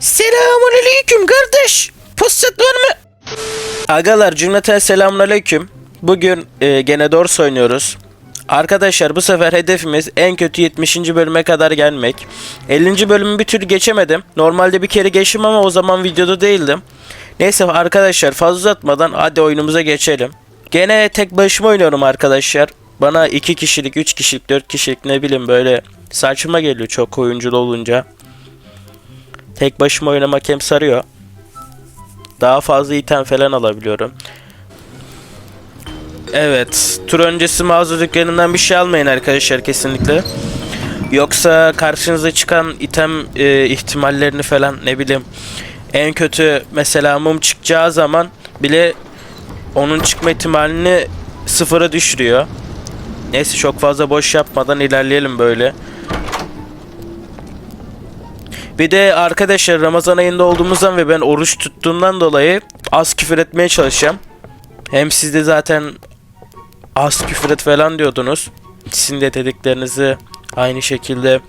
Selamun aleyküm kardeş. Pusat var mı? Agalar cümleten selamun aleyküm. Bugün e, gene Dors oynuyoruz. Arkadaşlar bu sefer hedefimiz en kötü 70. bölüme kadar gelmek. 50. bölümü bir türlü geçemedim. Normalde bir kere geçtim ama o zaman videoda değildim. Neyse arkadaşlar fazla uzatmadan hadi oyunumuza geçelim. Gene tek başıma oynuyorum arkadaşlar. Bana 2 kişilik, 3 kişilik, 4 kişilik ne bileyim böyle saçma geliyor çok oyunculu olunca. Tek başıma oynamak hem sarıyor. Daha fazla item falan alabiliyorum. Evet. Tur öncesi mağaza dükkanından bir şey almayın arkadaşlar kesinlikle. Yoksa karşınıza çıkan item e, ihtimallerini falan ne bileyim. En kötü mesela mum çıkacağı zaman bile onun çıkma ihtimalini sıfıra düşürüyor. Neyse çok fazla boş yapmadan ilerleyelim böyle. Bir de arkadaşlar Ramazan ayında olduğumuzdan ve ben oruç tuttuğumdan dolayı az küfür etmeye çalışacağım. Hem siz de zaten az küfür et falan diyordunuz. Sizin de dediklerinizi aynı şekilde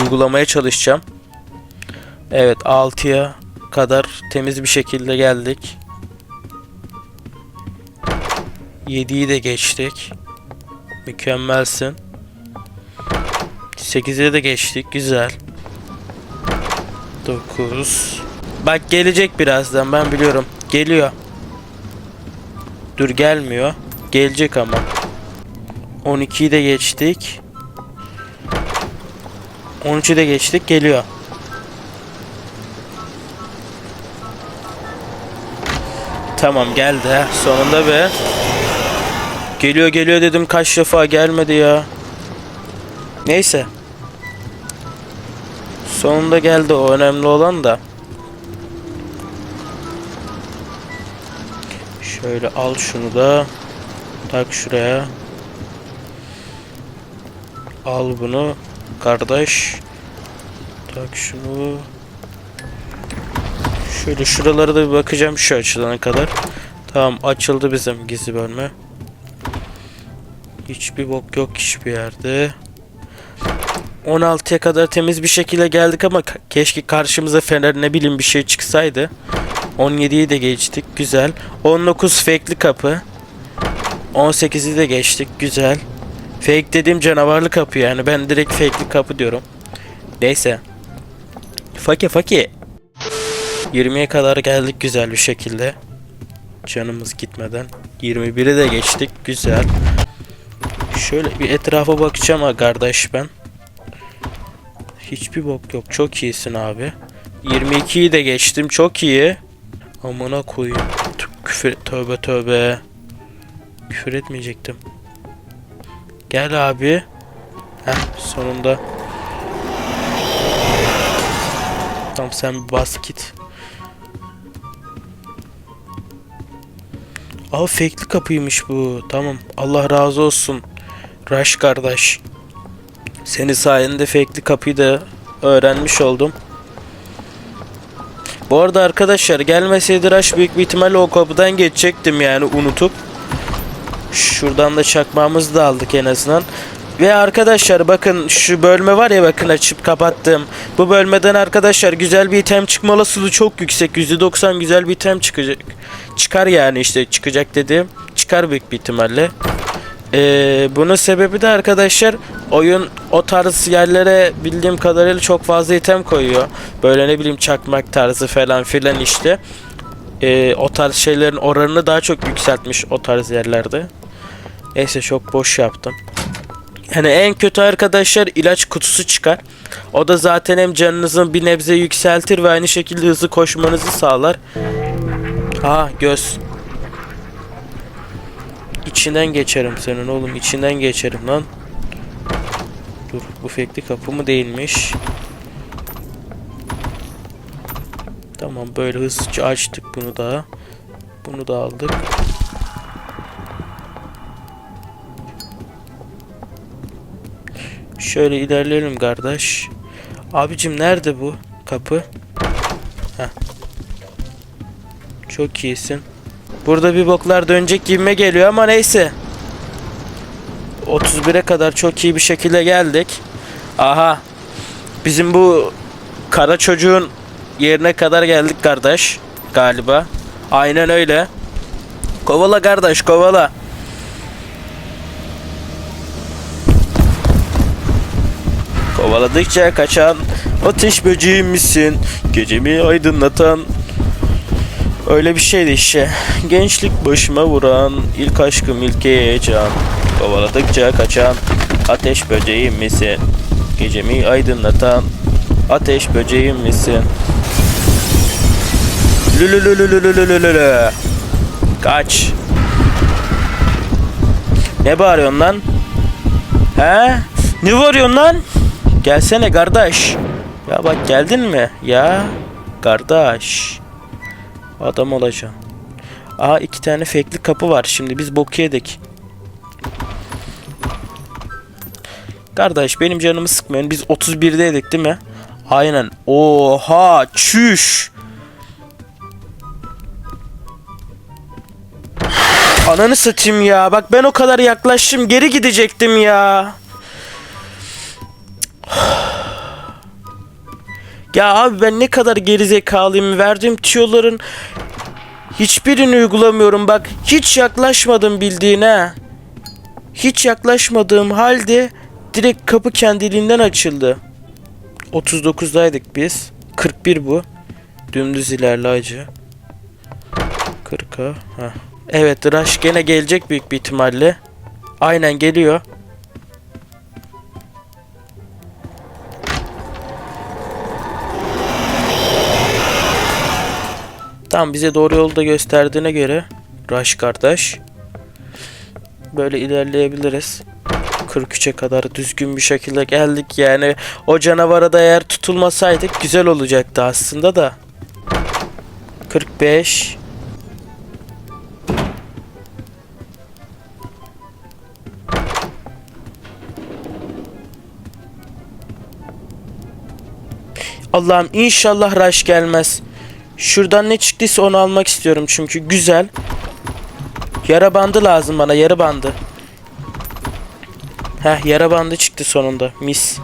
uygulamaya çalışacağım. Evet 6'ya kadar temiz bir şekilde geldik. 7'yi de geçtik. Mükemmelsin. 8'e de geçtik. Güzel. 9 Bak gelecek birazdan ben biliyorum. Geliyor. Dur gelmiyor. Gelecek ama. 12'yi de geçtik. 13'ü de geçtik. Geliyor. Tamam geldi ha. Sonunda be. Geliyor geliyor dedim kaç defa gelmedi ya. Neyse. Sonunda geldi o önemli olan da. Şöyle al şunu da. Tak şuraya. Al bunu. Kardeş. Tak şunu. Şöyle şuralara da bir bakacağım şu açılana kadar. Tamam açıldı bizim gizli bölme. Hiçbir bok yok hiçbir yerde. 16'ya kadar temiz bir şekilde geldik ama keşke karşımıza fener ne bileyim bir şey çıksaydı. 17'yi de geçtik güzel. 19 fake'li kapı. 18'i de geçtik güzel. Fake dediğim canavarlı kapı yani ben direkt fake'li kapı diyorum. Neyse. Fake fake. 20'ye kadar geldik güzel bir şekilde. Canımız gitmeden. 21'i de geçtik güzel. Şöyle bir etrafa bakacağım ha kardeş ben. Hiçbir bok yok. Çok iyisin abi. 22'yi de geçtim. Çok iyi. Amına koyayım. Küfür tövbe tövbe. Küfür etmeyecektim. Gel abi. Heh sonunda. Tamam sen bas git. Aa fake'li kapıymış bu. Tamam. Allah razı olsun. Rush kardeş. Seni sayende fake'li kapıyı da öğrenmiş oldum. Bu arada arkadaşlar gelmeseydi Rush büyük bir ihtimalle o kapıdan geçecektim yani unutup. Şuradan da çakmağımızı da aldık en azından. Ve arkadaşlar bakın şu bölme var ya bakın açıp kapattım. Bu bölmeden arkadaşlar güzel bir item çıkma olasılığı çok yüksek. %90 güzel bir item çıkacak. Çıkar yani işte çıkacak dediğim. Çıkar büyük bir ihtimalle. Ee, bunun sebebi de arkadaşlar oyun o tarz yerlere bildiğim kadarıyla çok fazla item koyuyor. Böyle ne bileyim çakmak tarzı falan filan işte. Ee, o tarz şeylerin oranını daha çok yükseltmiş o tarz yerlerde. Neyse çok boş yaptım. Yani en kötü arkadaşlar ilaç kutusu çıkar. O da zaten hem canınızın bir nebze yükseltir ve aynı şekilde hızlı koşmanızı sağlar. Ha göz. İçinden geçerim senin oğlum içinden geçerim lan. Dur bu fekli kapı mı değilmiş. Tamam böyle hızlıca açtık bunu da. Bunu da aldık. Şöyle ilerleyelim kardeş. Abicim nerede bu kapı? Heh. Çok iyisin. Burada bir boklar dönecek gibime geliyor ama neyse. 31'e kadar çok iyi bir şekilde geldik. Aha. Bizim bu kara çocuğun yerine kadar geldik kardeş. Galiba. Aynen öyle. Kovala kardeş kovala. Kovaladıkça kaçan ateş böceği misin? Gecemi aydınlatan Öyle bir şeydi işte. Gençlik başıma vuran, ilk aşkım ilk heyecan. Kovaladıkça kaçan, ateş böceğim misin? Gecemi aydınlatan, ateş böceğim misin? Lülülülülülülülülü. Kaç. Ne bağırıyorsun lan? He? Ne bağırıyorsun lan? Gelsene kardeş. Ya bak geldin mi? Ya kardeş. Adam olacağım. Aa iki tane fake'li kapı var. Şimdi biz boku yedik. Kardeş benim canımı sıkmayın. Biz 31'deydik değil mi? Aynen. Oha çüş. Ananı satayım ya. Bak ben o kadar yaklaştım. Geri gidecektim ya. Ya abi ben ne kadar gerizekalıyım. Verdiğim tüyoların hiçbirini uygulamıyorum. Bak hiç yaklaşmadım bildiğine. Hiç yaklaşmadığım halde direkt kapı kendiliğinden açıldı. 39'daydık biz. 41 bu. Dümdüz ilerle acı. 40'a. Heh. Evet Rush gene gelecek büyük bir ihtimalle. Aynen geliyor. Tamam bize doğru yolu da gösterdiğine göre Rush kardeş böyle ilerleyebiliriz. 43'e kadar düzgün bir şekilde geldik yani o canavara da eğer tutulmasaydık güzel olacaktı aslında da. 45 Allah'ım inşallah rush gelmez. Şuradan ne çıktıysa onu almak istiyorum çünkü güzel. Yara bandı lazım bana yara bandı. Heh yara bandı çıktı sonunda mis.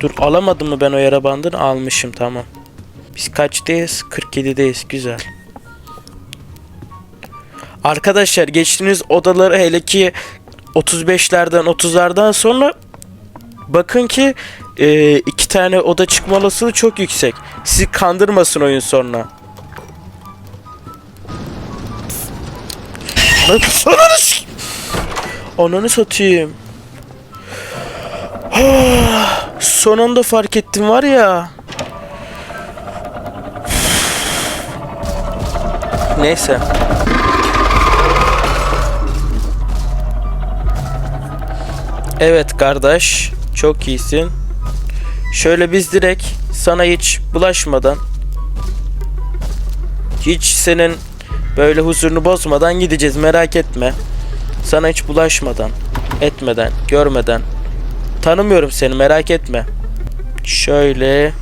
Dur alamadım mı ben o yara bandını almışım tamam. Biz kaçtayız? 47'deyiz güzel. Arkadaşlar geçtiğiniz odaları hele ki 35'lerden 30'lardan sonra bakın ki e, iki tane oda çıkma olasılığı çok yüksek. Sizi kandırmasın oyun sonra. Lan Ananı s- Ananı satayım. Son anda fark ettim var ya. Neyse. Evet kardeş. Çok iyisin. Şöyle biz direkt sana hiç bulaşmadan hiç senin böyle huzurunu bozmadan gideceğiz merak etme. Sana hiç bulaşmadan, etmeden, görmeden tanımıyorum seni merak etme. Şöyle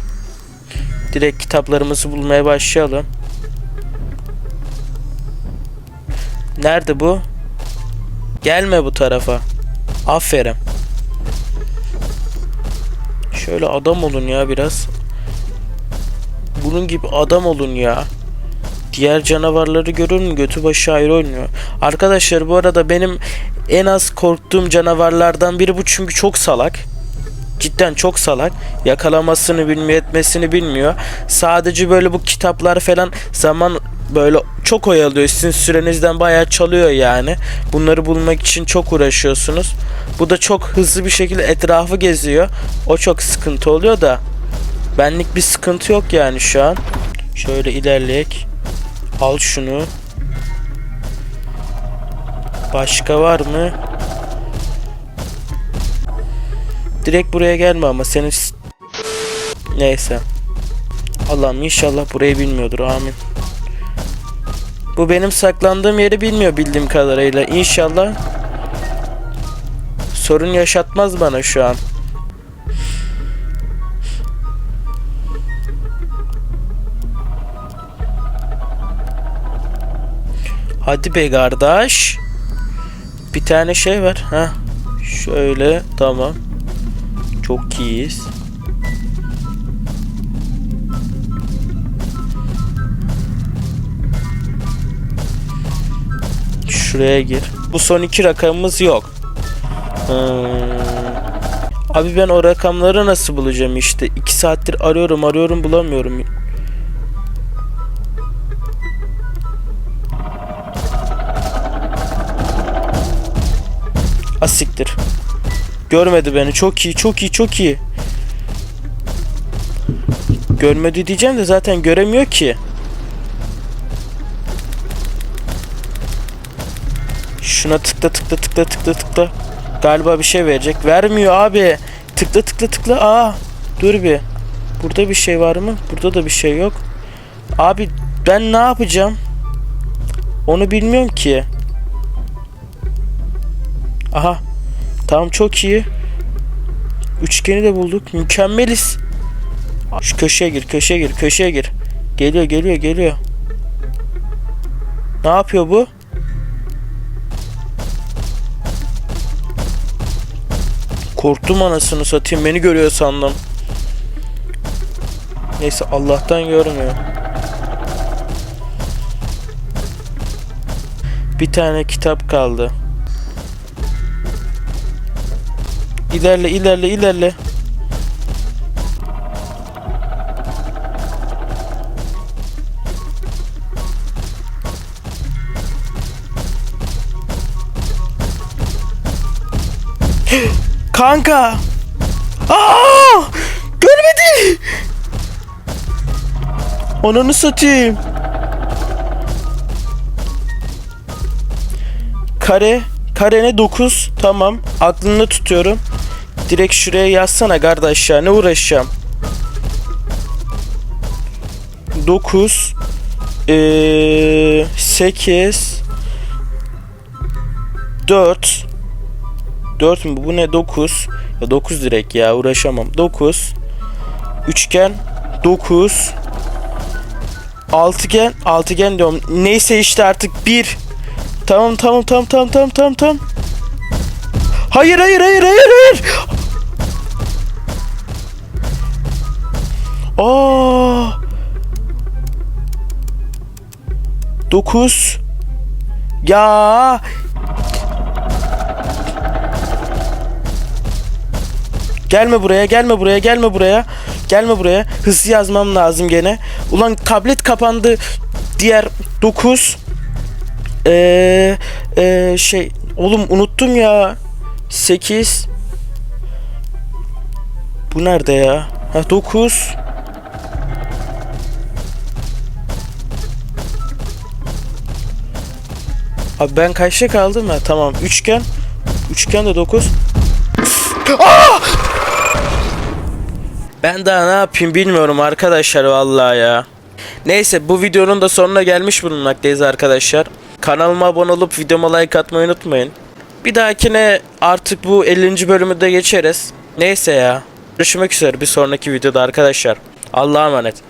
direkt kitaplarımızı bulmaya başlayalım. Nerede bu? Gelme bu tarafa. Aferin. Şöyle adam olun ya biraz. Bunun gibi adam olun ya. Diğer canavarları görür mü? Götü başı ayrı oynuyor. Arkadaşlar bu arada benim en az korktuğum canavarlardan biri bu çünkü çok salak. Cidden çok salak. Yakalamasını bilmiyor, etmesini bilmiyor. Sadece böyle bu kitaplar falan zaman böyle çok oyalıyor. Sizin sürenizden bayağı çalıyor yani. Bunları bulmak için çok uğraşıyorsunuz. Bu da çok hızlı bir şekilde etrafı geziyor. O çok sıkıntı oluyor da. Benlik bir sıkıntı yok yani şu an. Şöyle ilerleyek. Al şunu. Başka var mı? Direkt buraya gelme ama senin... Neyse. Allah'ım inşallah burayı bilmiyordur. Amin. Bu benim saklandığım yeri bilmiyor bildiğim kadarıyla. İnşallah sorun yaşatmaz bana şu an. Hadi be kardeş. Bir tane şey ver. ha. Şöyle tamam. Çok iyiyiz. Şuraya gir. Bu son iki rakamımız yok. Hmm. Abi ben o rakamları nasıl bulacağım işte. 2 saattir arıyorum arıyorum bulamıyorum. Görmedi beni. Çok iyi, çok iyi, çok iyi. Görmedi diyeceğim de zaten göremiyor ki. Şuna tıkla tıkla tıkla tıkla tıkla. Galiba bir şey verecek. Vermiyor abi. Tıkla tıkla tıkla. Aa. Dur bir. Burada bir şey var mı? Burada da bir şey yok. Abi ben ne yapacağım? Onu bilmiyorum ki. Aha. Tamam çok iyi. Üçgeni de bulduk. Mükemmeliz. Şu köşeye gir, köşeye gir, köşeye gir. Geliyor, geliyor, geliyor. Ne yapıyor bu? Korktum anasını satayım. Beni görüyor sandım. Neyse Allah'tan görmüyor. Bir tane kitap kaldı. İlerle ilerle ilerle. Kanka. Aa! Görmedi. Onunu satayım. Kare. Kare ne 9. Tamam. Aklımda tutuyorum. Direkt şuraya yazsana kardeş ya. Ne uğraşacağım? 9 ee, 8 4 4 mü? Bu ne? 9. Ya 9 direkt ya uğraşamam. 9 Üçgen 9 Altıgen Altıgen diyorum. Neyse işte artık 1 Tamam tamam tamam tamam tamam tamam tamam. Hayır hayır hayır hayır hayır. 9 Ya Gelme buraya, gelme buraya, gelme buraya. Gelme buraya. Hızlı yazmam lazım gene. Ulan tablet kapandı. Diğer 9 Eee ee, şey oğlum unuttum ya. 8 Bu nerede ya? Ha 9 Abi ben kaçta kaldım ya? Tamam. Üçgen. Üçgen de 9. Ben daha ne yapayım bilmiyorum arkadaşlar vallahi ya. Neyse bu videonun da sonuna gelmiş bulunmaktayız arkadaşlar. Kanalıma abone olup videoma like atmayı unutmayın. Bir dahakine artık bu 50. bölümü de geçeriz. Neyse ya. Görüşmek üzere bir sonraki videoda arkadaşlar. Allah'a emanet.